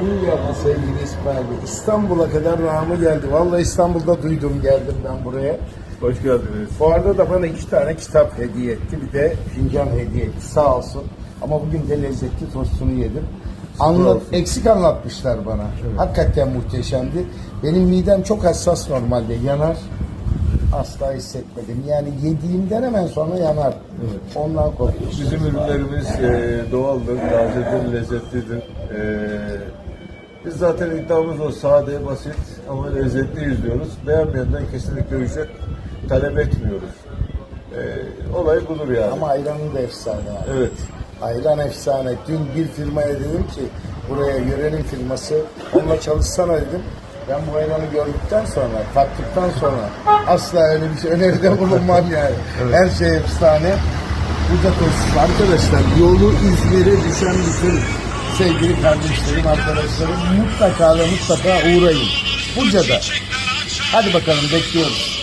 gün geldi sevgili İsmail Bey. İstanbul'a kadar namı geldi. Vallahi İstanbul'da duydum geldim ben buraya. Hoş geldiniz. Bu arada da bana iki tane kitap hediye etti. Bir de fincan hediye etti. Sağ olsun. Ama bugün de lezzetli tostunu yedim. Anlat, eksik anlatmışlar bana. Hakikaten muhteşemdi. Benim midem çok hassas normalde. Yanar. Asla hissetmedim. Yani yediğimden hemen sonra yanar. Ondan korkuyorum. Bizim ürünlerimiz e, doğaldır, tazedir, lezzetlidir. E, biz zaten iddiamız o sade, basit ama lezzetliyiz diyoruz. Beğenmeyenden kesinlikle ücret talep etmiyoruz. E, olay budur yani. Ama ayranı da efsane abi. Evet. Ayran efsane. Dün bir firmaya dedim ki buraya yörenin firması onunla çalışsana dedim. Ben bu ayranı gördükten sonra, tattıktan sonra asla öyle bir şey öneride bulunmam yani. Her şey efsane. Buca tostu. Arkadaşlar yolu İzmir'e düşen bütün sevgili kardeşlerim, arkadaşlarım mutlaka ve mutlaka uğrayın. Buca'da. Hadi bakalım bekliyoruz.